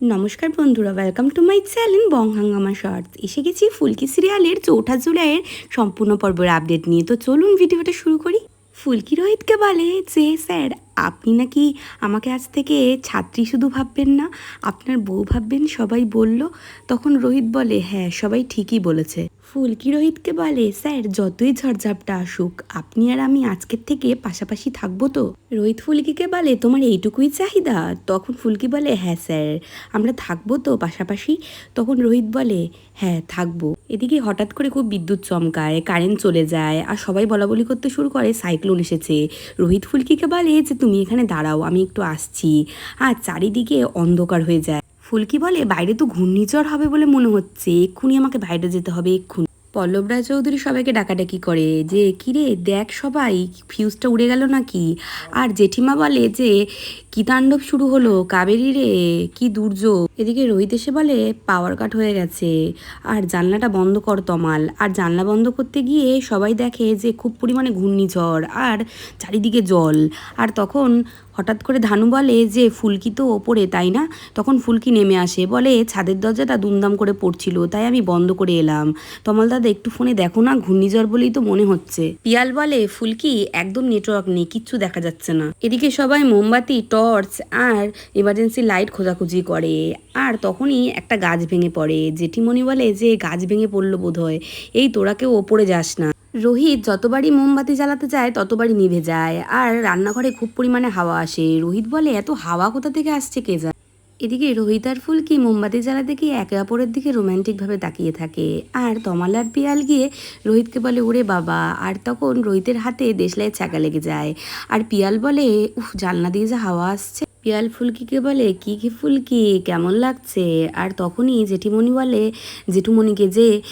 নমস্কার বন্ধুরা welcome to my channel Bong Hungama shorts এসে গেছি ফুলকি সিরিয়ালের চৌঠা জুলাইয়ের সম্পূর্ণ পর্বের আপডেট নিয়ে। তো চলুন ভিডিওটা শুরু করি। ফুলকি রোহিতকে বলে যে, স্যার, আপনি নাকি আমাকে আজ থেকে ছাত্রী শুধু ভাববেন না, আপনার বউ ভাববেন, সবাই বলল। তখন রোহিত বলে হ্যাঁ সবাই ঠিকই বলেছে। ফুলকি রোহিতকে বলে? স্যার, যতই ঝড়ঝাপটা আসুক, আপনি আর আমি আজকের থেকে পাশাপাশি থাকব তো। রোহিত ফুলকিকে বলে, তোমার এইটুকুই চাহিদা? তখন ফুলকি বলে হ্যাঁ স্যার, আমরা থাকব তো পাশাপাশি। তখন রোহিত বলে হ্যাঁ থাকব। এদিকে হঠাৎ করে খুব বিদ্যুৎ চমকায়, কারেন্ট চলে যায়, আর সবাই বলা বলি করতে শুরু করে, সাইক্লোন এসেছে। রোহিত ফুলকিকে বলে, যে তুমি এখানে দাঁড়াও, আমি একটু আসছি। আর চারিদিকে অন্ধকার হয়ে যায়। ফুলকি বলে, বাইরে তো ঘূর্ণিঝড় হবে বলে মনে হচ্ছে। এক্ষুনি আমাকে বাইরে যেতে হবে, এক্ষুনি। পল্লব রায় চৌধুরী সবাইকে ডাকাডাকি করে, যে, কিরে, দেখ সবাই ফিউজটা উড়ে গেল নাকি? আর জেঠিমা বলে, যে কি তাণ্ডব শুরু হলো? কাবেরী রে, কি দুর্যোগ? এদিকে রোহিত এসে বলে, পাওয়ার কাট হয়ে গেছে। আর জানলাটা বন্ধ কর তমাল। আর জানলা বন্ধ করতে গিয়ে সবাই দেখে যে খুব পরিমাণে ঘূর্ণিঝড় আর চারিদিকে জল। আর তখন হঠাৎ করে ধানু বলে যে, ফুলকি তো ওপরে, তাই না? তখন ফুলকি নেমে আসে। বলে, ছাদের দরজাটা দুমদাম করে পড়ছিল, তাই আমি বন্ধ করে এলাম। তমাল দাদা, একটু ফোনে দেখো না, ঘূর্ণিঝড় বলেই তো মনে হচ্ছে। পিয়াল বলে, ফুলকি, একদম নেটওয়ার্ক নেই, কিচ্ছু দেখা যাচ্ছে না। এদিকে সবাই মোমবাতি, টর্চ আর এমার্জেন্সি লাইট খোঁজাখুঁজি করে। আর তখনই একটা গাছ ভেঙে পড়ে। জেঠিমণি বলে যে, গাছ ভেঙে পড়ল বোধ হয় এই তোরা কেউ ওপরে যাস না। রোহিত যতবারই মোমবাতি জ্বালাতে যায়, ততবারই নিভে যায়। আর রান্নাঘরে খুব পরিমাণে হাওয়া আসে। রোহিত বলে, এত হাওয়া কোথা থেকে আসছে কে যায় এদিকে রোহিত আর ফুলকি মোমবাতি জ্বালাতে গিয়ে একে অপরের দিকে রোম্যান্টিকভাবে তাকিয়ে থাকে? আর তমালার পিয়াল গিয়ে রোহিতকে বলে, ওরে বাবা। আর তখন রোহিতের হাতে দেশলাই চাকা লেগে যায়। আর পিয়াল বলে, উফ, জানলা দিয়ে যে হাওয়া আসছে। পিয়াল ফুলকিকে বলে, কি কি ফুলকি? কেমন লাগছে? আর তখনই জেঠিমণি বলে, জেঠুমণিকে যে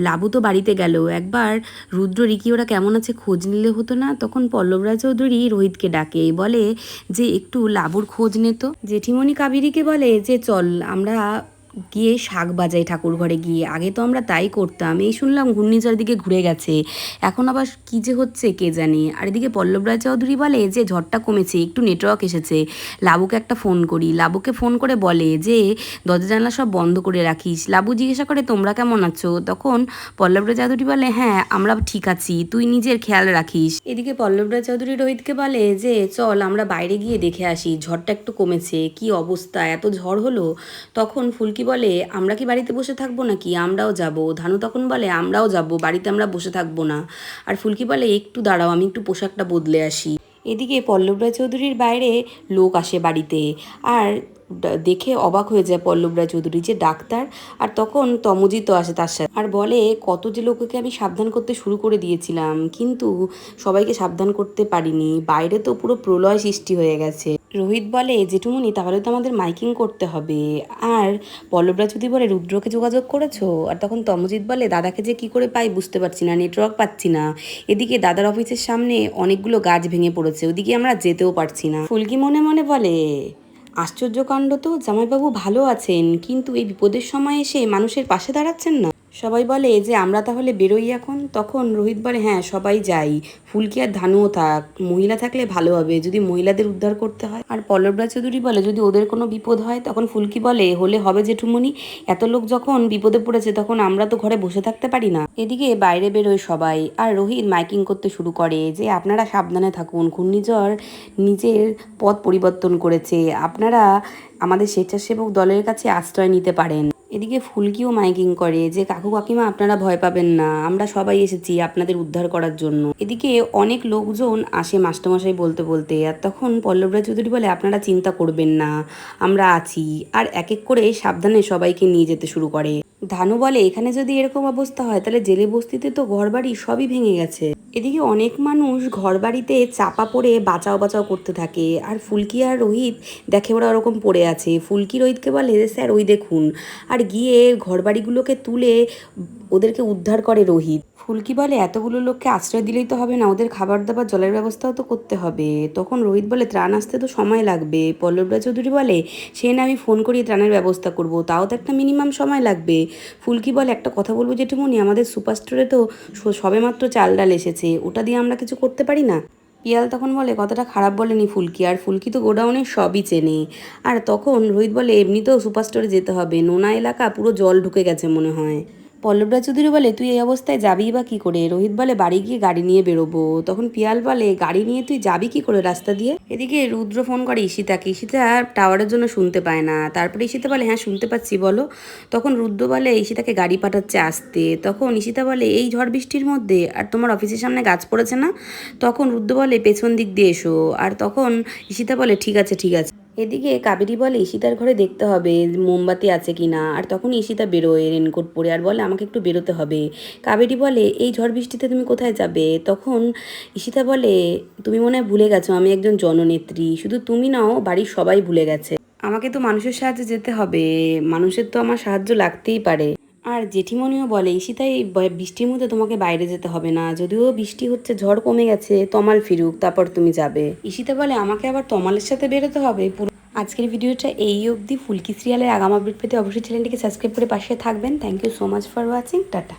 লাবু তো বাড়িতে গেল। একবার রুদ্র রিকি ওরা কেমন আছে খোঁজ নিলে হতো না? তখন পল্লবরা চৌধুরী রোহিতকে ডাকে, বলে, যে, একটু লাবুর খোঁজ নেতো জেঠিমণি কাবিরিকে বলে, যে, চল, আমরা গিয়ে শাক বাজাই ঠাকুর ঘরে গিয়ে। আগে তো আমরা তাই করতাম। এই শুনলাম ঘূর্ণিঝড় দিকে ঘুরে গেছে। এখন আবার কী যে হচ্ছে কে জানে। আর এদিকে পল্লবরাজ চৌধুরী বলে যে, ঝড়টা কমেছে, একটু নেটওয়ার্ক এসেছে। লাবুকে একটা ফোন করি। লাবুকে ফোন করে বলে যে, দরজা জানলা সব বন্ধ করে রাখিস। লাবু জিজ্ঞাসা করে, তোমরা কেমন আছো? তখন পল্লবরাজ চৌধুরী বলে হ্যাঁ আমরা ঠিক আছি। তুই নিজের খেয়াল রাখিস। এদিকে পল্লবরাজ চৌধুরী রোহিতকে বলে যে, চল, আমরা বাইরে গিয়ে দেখে আসি। ঝড়টা একটু কমেছে। কি অবস্থা? এত ঝড় হলো? তখন ফুলকি বলে, আমরা কি বাড়িতে বসে থাকব নাকি? আমরাও যাব। ধানু তখন বলে, আমরাও যাব, বাড়িতে আমরা বসে থাকব না। আর ফুলকি বলে, একটু দাঁড়াও, আমি একটু পোশাকটা বদলে আসি। এদিকে পল্লবরাজ চৌধুরীর বাইরে লোক আসে বাড়িতে। আর দেখে অবাক হয়ে যায় পল্লবরাজ চৌধুরী যে ডাক্তার। আর তখন তমজিৎ আসে তার সাথে। আর বলে, কত যে লোককে আমি সাবধান করতে শুরু করে দিয়েছিলাম, কিন্তু সবাইকে সাবধান করতে পারিনি। বাইরে তো পুরো প্রলয় সৃষ্টি হয়ে গেছে। রোহিত বলে জেঠুমনি তাহলে তো আমাদের মাইকিং করতে হবে। আর পল্লবরাজ যদি বলে, রুদ্রকে যোগাযোগ করেছ? আর তখন তমজিৎ বলে, দাদাকে যে কি করে পাই বুঝতে পারছি না, নেটওয়ার্ক পাচ্ছি না। এদিকে দাদার অফিসের সামনে অনেকগুলো গাছ ভেঙে পড়েছে, ওদিকে আমরা যেতেও পারছি না। ফুলকি মনে মনে বলে আশ্চর্যকাণ্ড তো, জামাইবাবু ভালো আছেন, কিন্তু এই বিপদের সময় এসে মানুষের পাশে দাঁড়াচ্ছেন না? সবাই বলে যে, আমরা তাহলে বেরোই এখন? তখন রোহিত বলে হ্যাঁ সবাই যাই। ফুলকি আর ধানুও থাক? মহিলা থাকলে ভালো হবে, যদি মহিলাদের উদ্ধার করতে হয়। আর পল্লবরা চৌধুরী বলে, যদি ওদের কোনো বিপদ হয়? তখন ফুলকি বলে, হলে হবে জেঠুমনি এত লোক যখন বিপদে পড়েছে, তখন আমরা তো ঘরে বসে থাকতে পারি না। এদিকে বাইরে বেরোয় সবাই, আর রোহিত মাইকিং করতে শুরু করে যে, আপনারা সাবধানে থাকুন। ঘূর্ণিঝড় নিজের পথ পরিবর্তন করেছে। আপনারা আমাদের স্বেচ্ছাসেবক দলের কাছে আশ্রয় নিতে পারেন। এদিকে ফুলকিও মাইকিং করে যে, কাকু কাকিমা, আপনারা ভয় পাবেন না। আমরা সবাই এসেছি আপনাদের উদ্ধার করার জন্য। এদিকে অনেক লোকজন আসে মাস্টারমশাই বলতে বলতে, আর তখন পল্লবরা চৌধুরী বলে, আপনারা চিন্তা করবেন না, আমরা আছি আর এক এক করে সাবধানে সবাইকে নিয়ে যেতে শুরু করে। ধানু বলে, এখানে যদি এরকম অবস্থা হয়, তাহলে জেলে বস্তিতে তো ঘরবাড়ি সবই ভেঙে গেছে। এদিকে অনেক মানুষ ঘরবাড়িতে চাপা পড়ে বাঁচাও বাঁচাও করতে থাকে। আর ফুলকি আর রোহিত দেখে ওরা ওরকম পড়ে আছে। ফুলকি রোহিতকে বলে, স্যার, ওই দেখুন। আর গিয়ে ঘরবাড়িগুলোকে তুলে ওদেরকে উদ্ধার করে রোহিত। ফুলকি বলে? এতগুলো লোককে আশ্রয় দিলেই তো হবে না, ওদের খাবার দাবার, জলের ব্যবস্থাও তো করতে হবে। তখন রোহিত বলে, ত্রাণ আসতে তো সময় লাগবে। পল্লবরা চৌধুরী বলে, সে না আমি ফোন করিয়ে ত্রাণের ব্যবস্থা করব, তাও তো একটা মিনিমাম সময় লাগবে। ফুলকি বলে, একটা কথা বলব জেঠুমনি আমাদের সুপার স্টোরে তো সবেমাত্র চাল ডাল এসেছে, ওটা দিয়ে আমরা কিছু করতে পারি না? পিয়াল তখন বলে, কথাটা খারাপ বলেনি ফুলকি, আর ফুলকি তো গোডাউনে সবই চেনে। আর তখন রোহিত বলে, এমনিতেও সুপার স্টোরে যেতে হবে, নোনা এলাকা পুরো জল ঢুকে গেছে মনে হয়। পল্লবরাজ চৌধুরী বলে, তুই এই অবস্থায় যাবি বা কি করে? রোহিত বলে, বাড়ি গিয়ে গাড়ি নিয়ে বেরোবো। তখন পিয়াল বলে, গাড়ি নিয়ে তুই যাবি কি করে রাস্তা দিয়ে? এদিকে রুদ্র ফোন করে ঈশিতাকে ঈশিতা টাওয়ারের জন্য শুনতে পায় না। তারপরে ঈশিতা বলে হ্যাঁ শুনতে পাচ্ছি, বলো। তখন রুদ্র বলে, ঈশিতাকে গাড়ি পাঠাচ্ছে আসতে। তখন ঈশিতা বলে, এই ঝড় বৃষ্টির মধ্যে আর তোমার অফিসের সামনে গাছ পড়েছে না? তখন রুদ্র বলে, পেছন দিক দিয়ে এসো। আর তখন ঈশিতা বলে, ঠিক আছে ঠিক আছে। এদিকে কাবেরী বলে, ঈশিতার ঘরে দেখতে হবে মোমবাতি আছে কি না। আর তখন ঈশিতা বেরোয় রেনকোট পরে, আর বলে, আমাকে একটু বেরোতে হবে। কাবেরী বলে, এই ঝড় বৃষ্টিতে তুমি কোথায় যাবে? তখন ঈশিতা বলে, তুমি মনে হয় ভুলে গেছো, আমি একজন জননেত্রী। শুধু তুমি নাও, বাড়ির সবাই ভুলে গেছে। আমাকে তো মানুষের সাহায্যে যেতে হবে। মানুষের তো আমার সাহায্য লাগতেই পারে। আর জেঠিমণিও বলে ঈশিতা এই বৃষ্টির মধ্যে তোমাকে বাইরে যেতে হবে না। যদিও বৃষ্টি হচ্ছে, ঝড় কমে গেছে, তমাল ফিরুক, তারপর তুমি যাবে। ঈশিতা বলে, আমাকে আবার তমালের সাথে বেরোতে হবে। পুরো আজকের ভিডিওটা এই অবধি। ফুলকি সিরিয়ালের আগাম আপডেট পেতে অবশ্যই চ্যানেলটিকে সাবস্ক্রাইব করে পাশে থাকবেন। Thank you so much for watching tata